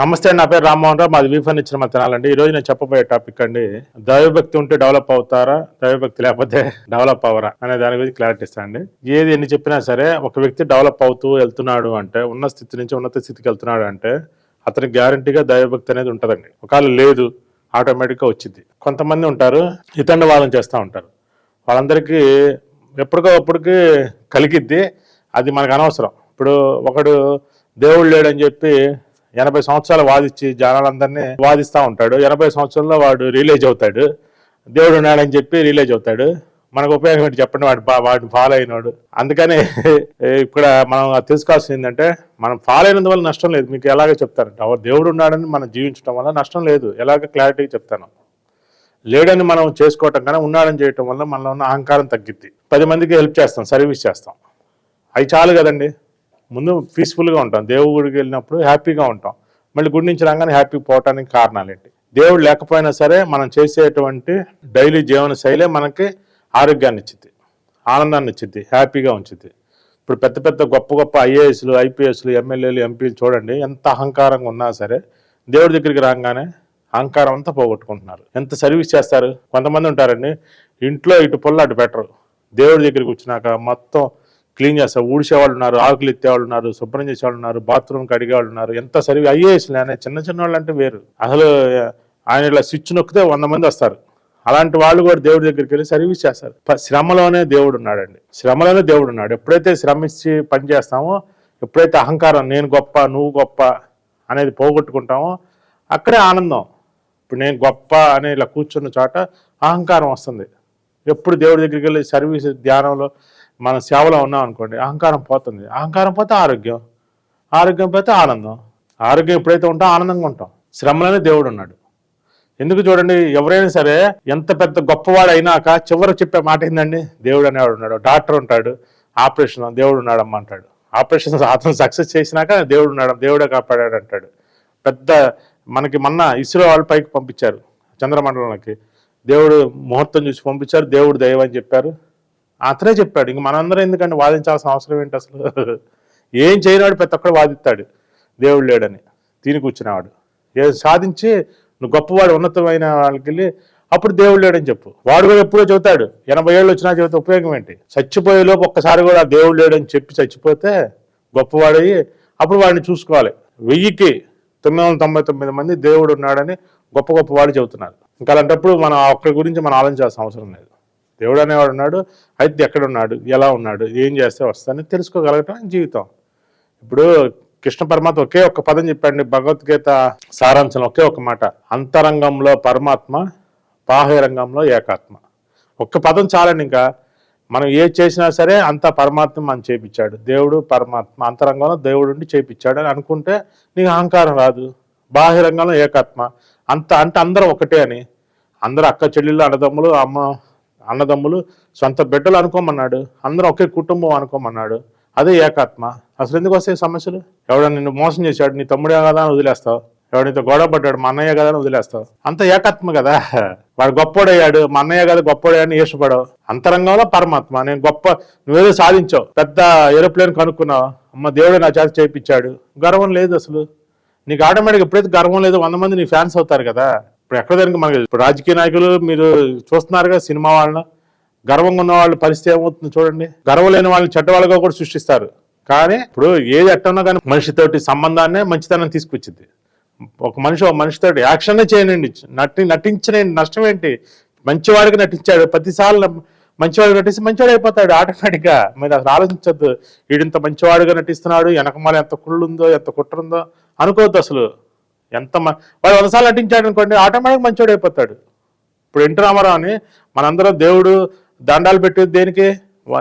నమస్తే నా పేరు రామ్మోహన్ రావు. మాది వీఫన్ ఇచ్చిన మా తినాలండి. ఈ రోజు నేను చెప్పబోయే టాపిక్ అండి దైవభక్తి ఉంటే డెవలప్ అవుతారా దైవభక్తి లేకపోతే డెవలప్ అవరా అనే దాని గురించి క్లారిటీ ఇస్తానండి ఏది ఎన్ని చెప్పినా సరే ఒక వ్యక్తి డెవలప్ అవుతూ వెళ్తున్నాడు అంటే ఉన్న స్థితి నుంచి ఉన్నత స్థితికి వెళ్తున్నాడు అంటే అతనికి గ్యారంటీగా దైవభక్తి అనేది ఉంటుందండి. ఒకవేళ లేదు ఆటోమేటిక్గా వచ్చింది కొంతమంది ఉంటారు ఇతండ వాళ్ళని చేస్తూ ఉంటారు. వాళ్ళందరికీ ఎప్పటికప్పటికి కలిగిద్ది అది మనకు అనవసరం. ఇప్పుడు ఒకడు దేవుడు లేడని చెప్పి ఎనభై సంవత్సరాలు వాదించి జనాలందరినీ వాదిస్తూ ఉంటాడు. ఎనభై సంవత్సరాల్లో వాడు రిలీజ్ అవుతాడు. దేవుడు ఉన్నాడని చెప్పి రిలీజ్ అవుతాడు. మనకు ఉపయోగం ఏంటి చెప్పండి? వాడు వాడిని ఫాలో అయినాడు. అందుకని ఇక్కడ మనం తెలుసుకోవాల్సింది ఏంటంటే మనం ఫాలో అయినందువల్ల నష్టం లేదు. మీకు ఎలాగ చెప్తారంటే "ఓ, దేవుడు ఉన్నాడని మనం జీవించడం వల్ల నష్టం లేదు. ఎలాగ క్లారిటీగా చెప్తాను. లేడని మనం చేసుకోవటం కానీ ఉన్నాడని చేయటం వల్ల మనలో ఉన్న అహంకారం తగ్గిద్ది. పది మందికి హెల్ప్ చేస్తాం సర్వీస్ చేస్తాం. అవి చాలు కదండి. ముందు పీస్ఫుల్గా ఉంటాం. దేవుడి గుడికి వెళ్ళినప్పుడు హ్యాపీగా ఉంటాం. మళ్ళీ గుడి నుంచి రాగానే హ్యాపీ పోవటానికి కారణాలు ఏంటి? దేవుడు లేకపోయినా సరే మనం చేసేటువంటి డైలీ జీవన శైలే మనకి ఆరోగ్యాన్ని ఇచ్చింది ఆనందాన్ని ఇచ్చింది హ్యాపీగా ఉంచుద్ది. ఇప్పుడు పెద్ద పెద్ద గొప్ప గొప్ప ఐఏఎస్లు ఐపీఎస్లు ఎమ్మెల్యేలు ఎంపీలు చూడండి ఎంత అహంకారంగా ఉన్నా సరే దేవుడి దగ్గరికి రాగానే అహంకారం అంతా పోగొట్టుకుంటున్నారు. ఎంత సర్వీస్ చేస్తారు? కొంతమంది ఉంటారండి ఇంట్లో ఇటు పొల్ల అటు పెట్టరు. దేవుడి దగ్గరికి వచ్చినాక మొత్తం క్లీన్ చేస్తారు ఊడిసేవాళ్ళు ఉన్నారు ఆకులు ఎత్తేవాళ్ళు ఉన్నారు శుభ్రం చేసేవాళ్ళు ఉన్నారు బాత్రూమ్ కడిగేవాళ్ళు ఉన్నారు ఎంత సరి ఐఏఎస్ లేని చిన్న చిన్న వాళ్ళు అంటే వేరు. అసలు ఆయన ఇలా స్విచ్ నొక్కితే వంద మంది వస్తారు. అలాంటి వాళ్ళు కూడా దేవుడి దగ్గరికి వెళ్ళి సర్వీస్ చేస్తారు. ప- శ్రమలోనే దేవుడు ఉన్నాడండి. శ్రమలోనే దేవుడు ఉన్నాడు. ఎప్పుడైతే శ్రమించి పని చేస్తామో ఎప్పుడైతే అహంకారం నేను గొప్ప నువ్వు గొప్ప అనేది పోగొట్టుకుంటామో అక్కడే ఆనందం. ఇప్పుడు నేను గొప్ప అని ఇలా కూర్చున్న చోట అహంకారం వస్తుంది. ఎప్పుడు దేవుడి దగ్గరికి వెళ్ళి సర్వీస్ ధ్యానంలో మన సేవలో ఉన్నాం అనుకోండి అహంకారం పోతుంది. అహంకారం పోతే ఆరోగ్యం ఆరోగ్యం పోతే ఆనందం. ఆరోగ్యం ఎప్పుడైతే ఉంటాం ఆనందంగా ఉంటాం. శ్రమలోనే దేవుడు ఉన్నాడు. ఎందుకు చూడండి ఎవరైనా సరే ఎంత పెద్ద గొప్పవాడు అయినాక చివరికి చెప్పే మాట ఏందండి? దేవుడు అనేవాడు ఉన్నాడు. డాక్టర్ ఉంటాడు ఆపరేషన్ దేవుడు ఉన్నాడమ్మ అంటాడు. ఆపరేషన్ అతను సక్సెస్ చేసినాక దేవుడు ఉన్నాడు దేవుడే కాపాడాడు అంటాడు. పెద్ద మనకి మొన్న ఇస్రో వాళ్ళు పైకి పంపించారు చంద్రమండలంలోకి. దేవుడు ముహూర్తం చూసి పంపించారు దేవుడు దైవం అని చెప్పారు. అతనే చెప్పాడు ఇంక మనందరం ఎందుకంటే వాదించాల్సిన అవసరం ఏంటి అసలు? ఏం చేయనాడు ప్రతి ఒక్కడు వాదిస్తాడు. దేవుడు లేడని తిని కూర్చునేవాడు. ఏ సాధించి నువ్వు గొప్పవాడు ఉన్నతమైన వాళ్ళకి వెళ్ళి అప్పుడు దేవుడు లేడని చెప్పు. వాడు కూడా ఎప్పుడో చెబుతాడు ఎనభై ఏళ్ళు వచ్చినా చెబితే ఉపయోగం ఏంటి? చచ్చిపోయే లోపు ఒక్కసారి కూడా దేవుడు లేడని చెప్పి చచ్చిపోతే గొప్పవాడయ్యి అప్పుడు వాడిని చూసుకోవాలి. వెయ్యికి తొమ్మిది వందల తొంభై తొమ్మిది మంది దేవుడు ఉన్నాడని గొప్ప గొప్ప వాడు చెబుతున్నారు. ఇంకా అలాంటప్పుడు మనం ఒక్కరి గురించి మనం ఆలోచించాల్సిన అవసరం లేదు. దేవుడు అనేవాడు ఉన్నాడు అయితే ఎక్కడ ఉన్నాడు ఎలా ఉన్నాడు ఏం చేస్తే వస్తాడని తెలుసుకోగలగటం జీవితం. ఇప్పుడు కృష్ణ పరమాత్మ ఒకే ఒక్క పదం చెప్పండి భగవద్గీత సారాంశం ఒకే ఒక మాట అంతరంగంలో పరమాత్మ బాహ్య రంగంలో ఏకాత్మ. ఒక్క పదం చాలండి ఇంకా. మనం ఏ చేసినా సరే అంతా పరమాత్మ మనం చేపించాడు. దేవుడు పరమాత్మ అంతరంగంలో దేవుడు ఉండి చేపించాడు అని అనుకుంటే నీకు అహంకారం రాదు. బాహ్యరంగంలో ఏకాత్మ. అంత అంటే అందరం ఒకటే అని. అందరూ అక్క చెల్లెళ్ళు అన్నదమ్ములు అమ్మ అన్నదమ్ములు సొంత బిడ్డలు అనుకోమన్నాడు అందరం ఒకే కుటుంబం అనుకోమన్నాడు. అదే ఏకాత్మ. అసలు ఎందుకు వస్తాయి సమస్యలు? ఎవడన్నా నిన్ను మోసం చేశాడు నీ తమ్ముడే కదా అని వదిలేస్తావు. ఎవడైతే గొడవ పడ్డాడు మా అన్నయ్య కదా అని వదిలేస్తావు. అంత ఏకాత్మ కదా. వాడు గొప్పోడయ్యాడు మా అన్నయ్య కదా గొప్పోడని ఈర్షపడవు. అంతరంగంలో పరమాత్మ. నేను గొప్ప నువ్వేదో సాధించావు. పెద్ద ఏరోప్లేన్ కనుక్కున్నావు. అమ్మ దేవుడు నా చేత చేయించాడు. గర్వం లేదు అసలు. నీకు ఆటోమేటిక్ ఎప్పుడైతే గర్వం లేదో వంద మంది నీ ఫ్యాన్స్ అవుతారు కదా. ఇప్పుడు ఎక్కడ దానికి మనకి ఇప్పుడు రాజకీయ నాయకులు మీరు చూస్తున్నారుగా సినిమా వాళ్ళను. గర్వంగా ఉన్న వాళ్ళ పరిస్థితి ఏమవుతుంది చూడండి. గర్వం లేని వాళ్ళని చెడ్డ వాళ్ళగా కూడా సృష్టిస్తారు. కానీ ఇప్పుడు ఏది ఎట్టన్నా కానీ మనిషితోటి సంబంధాన్నే మంచితనం తీసుకొచ్చింది. ఒక మనిషి ఒక మనిషితోటి యాక్షన్నే చేయనండి. నటి నటించిన నష్టం ఏంటి? మంచివాడికి నటించాడు. ప్రతిసార్లు మంచివాడు నటిస్తే మంచివాడు అయిపోతాడు ఆటోమేటిక్గా. మీరు అసలు ఆలోచించద్దు. వీడింత మంచివాడుగా నటిస్తున్నాడు. వెనకమాల ఎంత కుళ్ళు ఉందో ఎంత కుట్ర ఉందో అనుకోవద్దు అసలు. ఎంత వాడు వందసార్లు నటించాడు అనుకోండి ఆటోమేటిక్ మంచివాడు అయిపోతాడు. ఇప్పుడు ఎన్టీ రామారావు అని మనందరం దేవుడు దండాలు పెట్టేది దేనికి?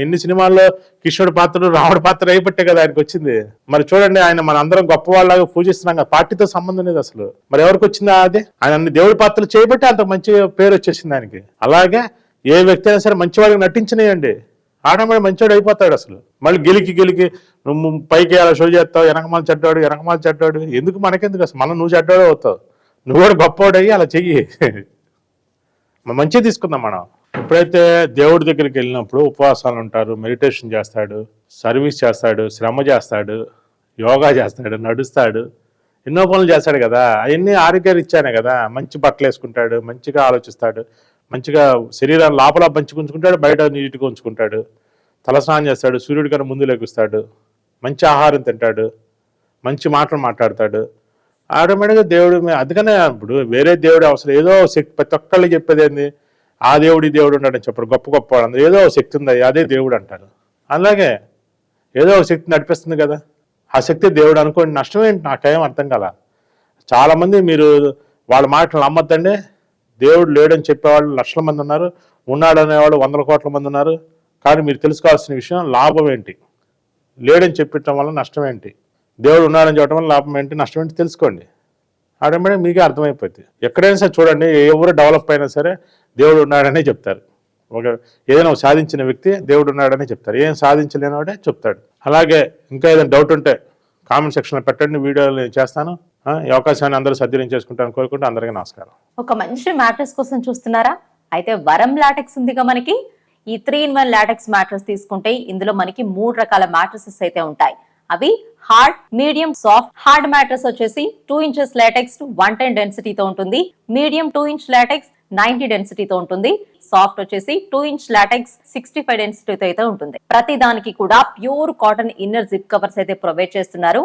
ఎన్ని సినిమాల్లో కిషోర్ పాత్రలు రాముడి పాత్ర అయిపట్టే కదా ఆయనకు వచ్చింది. మరి చూడండి ఆయన మన అందరం గొప్ప వాళ్ళగా పూజిస్తున్నాం కదా పార్టీతో సంబంధం లేదు అసలు. మరి ఎవరికి వచ్చిందా అది? ఆయన అన్ని దేవుడి పాత్రలు చేయబట్టి అంత మంచి పేరు వచ్చేసింది ఆయనకి. అలాగే ఏ వ్యక్తి అయినా సరే మంచివాడికి నటించినాయండి. ఆటోమేటిక్ మంచివాడు అయిపోతాడు అసలు. మళ్ళీ గెలికి గెలికి నువ్వు పైకి అలా షో చేస్తావు వెనకమాల చెడ్డాడు వెనకమాల చెడ్డాడు. ఎందుకు మనకెందుకు అసలు? మనం నువ్వు చెడ్డాడు అవుతావు. నువ్వు కూడా గొప్పవాడయ్యి అలా చెయ్యి. మంచిగా తీసుకుందాం మనం. ఎప్పుడైతే దేవుడి దగ్గరికి వెళ్ళినప్పుడు ఉపవాసాలు ఉంటారు మెడిటేషన్ చేస్తాడు సర్వీస్ చేస్తాడు శ్రమ చేస్తాడు యోగా చేస్తాడు నడుస్తాడు ఎన్నో పనులు చేస్తాడు కదా. అవన్నీ ఆరోగ్యరీత్యానే కదా. మంచి బట్టలు వేసుకుంటాడు మంచిగా ఆలోచిస్తాడు. మంచిగా శరీరాన్ని లోపల మంచిగా ఉంచుకుంటాడు బయట నీటిగా ఉంచుకుంటాడు. తలస్నానం చేస్తాడు సూర్యుడి కన్నా ముందు లెగుస్తాడు. మంచి ఆహారం తింటాడు. మంచి మాటలు మాట్లాడతాడు. ఆటోమేటిక్గా దేవుడు అందుకనే ఇప్పుడు వేరే దేవుడు అవసరం ఏదో శక్తి ప్రతి ఒక్కళ్ళు చెప్పేది ఏంది? ఆ దేవుడు ఈ దేవుడు ఉంటాడని చెప్పారు గొప్ప గొప్ప వాళ్ళు ఏదో శక్తి ఉంది అదే దేవుడు అంటారు. అలాగే ఏదో ఒక శక్తి నడిపిస్తుంది కదా. ఆ శక్తి దేవుడు అనుకోండి నష్టం ఏంటి? నాకేం అర్థం కదా చాలామంది మీరు వాళ్ళ మాటలు నమ్మద్దండి. దేవుడు లేడని చెప్పేవాళ్ళు లక్షల మంది ఉన్నారు ఉన్నాడు అనేవాళ్ళు వందల కోట్ల మంది ఉన్నారు. కానీ మీరు తెలుసుకోవాల్సిన విషయం లాభం ఏంటి? లేడని చెప్పటం వల్ల నష్టం ఏంటి? దేవుడు ఉన్నాడని చెప్పడం వల్ల లాభం ఏంటి? నష్టం ఏంటి తెలుసుకోండి. ఆటోమేటిక్ మీకే అర్థమైపోద్ది. ఎక్కడైనా సరే చూడండి ఎవరు డెవలప్ అయినా సరే దేవుడు ఉన్నాడనే చెప్తారు. ఒక ఏదైనా ఒక సాధించిన వ్యక్తి దేవుడు ఉన్నాడని చెప్తారు. ఏం సాధించలేనివాడే చెప్తాడు. అలాగే ఇంకా ఏదైనా డౌట్ ఉంటే కామెంట్ సెక్షన్లో పెట్టండి వీడియోలు నేను చేస్తాను. ఈ అవకాశాన్ని అందరూ సద్వినియోగం కోరుకుంటూ అందరికీ నమస్కారం. ఒక మంచి మ్యాట్రెస్ కోసం చూస్తున్నారా? అయితే వరం లాటెక్స్ ఉందిగా మనకి. ఈ three in one latex mattress తీసుకుంటే ఇందులో మనకి మూడు రకాల మ్యాట్రసెస్ అయితే ఉంటాయి. అవి hard medium soft. Hard mattress వచ్చేసి two inches latex one ten డెన్సిటీతో ఉంటుంది. Medium two inch latex ninety డెన్సిటీతో ఉంటుంది. సాఫ్ట్ వచ్చేసి two inch latex sixty five డెన్సిటీతో అయితే ఉంటుంది. ప్రతి దానికి కూడా pure cotton inner zip covers అయితే ప్రొవైడ్ చేస్తున్నారు.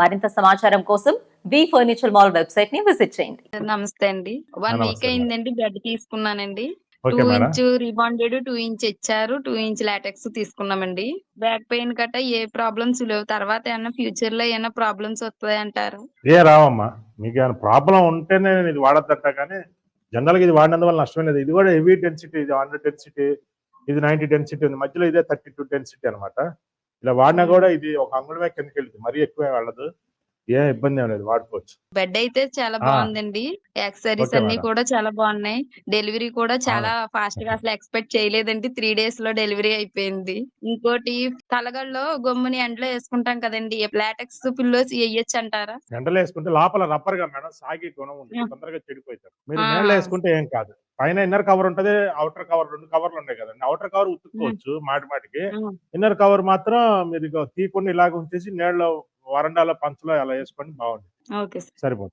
మరింత సమాచారం కోసం వి ఫర్నిచర్ మాల్ వెబ్సైట్ని విజిట్ చేయండి. నమస్తే అండి. వన్ వీక్ అయిందండి బెడ్ తీసుకున్నానండి. Two inch rebonded two inch ఇచ్చారు టూ ఇంచ్ లాటెక్స్ తీసుకున్నామండి. బ్యాక్ పెయిన్ గట్ట ఏ ప్రాబ్లమ్స్ లేవు. తర్వాత ఏమన్నా ఫ్యూచర్లో ఏమైనా ప్రాబ్లమ్స్ వస్తాయి అంటారు? ఏ రావమ్మా. మీకు ఏమైనా ప్రాబ్లం ఉంటేనే నేను ఇది వాడద్దంట కానీ జనరల్గా ఇది వాడినందువల్ల నష్టం లేదు. ఇది కూడా హెవీ డెన్సిటీ ఇది హండ్రెడ్ డెన్సిటీ ఇది నైన్టీ డెన్సిటీ ఉంది. మధ్యలో ఇదే థర్టీ టూ డెన్సిటీ అనమాట ఇలా వాడినా కూడా ఇది ఒక అంగుళమే కిందకి వెళ్తుంది. మరీ ఎక్కువ వెళ్ళదు. ఏం ఇబ్బంది ఏం లేదు వాడుకోవచ్చు. బెడ్ అయితే చాలా. బాగుందండి. యాక్సరీస్ అన్ని. కూడా చాలా బాగున్నాయి. డెలివరీ కూడా చాలా ఫాస్ట్గా అసలు ఎక్స్పెక్ట్ చేయలేదండి. త్రీ డేస్లో డెలివరీ అయిపోయింది. ఇంకోటి తలగల్లో గమ్ముని ఎండలో వేసుకుంటాం కదండి. లాటెక్స్ పిల్లోస్ వేయొచ్చు అంటారా? ఎండలో వేసుకుంటే లోపల రబ్బర్గా మేడం సాగి గుణం ఉంటుంది ఆ. తొందరగా చెడిపోతారు. మీరు. నీళ్ళు వేసుకుంటే ఏం కాదు. పైన ఇన్నర్ కవర్ ఉంటది అవుటర్ కవర్ రెండు కవర్లు ఉన్నాయి కదండి. అవుటర్ కవర్ ఉతుక్కోవచ్చు మాటి మాటికి. ఇన్నర్ కవర్ మాత్రం మీరు ఇగో తీయకుండా ఇలాగ ఉంచేసి నీళ్ళలో వరండాలో పంచలో అలా వేసుకొని బాగుంటుంది. సరిపోతుంది.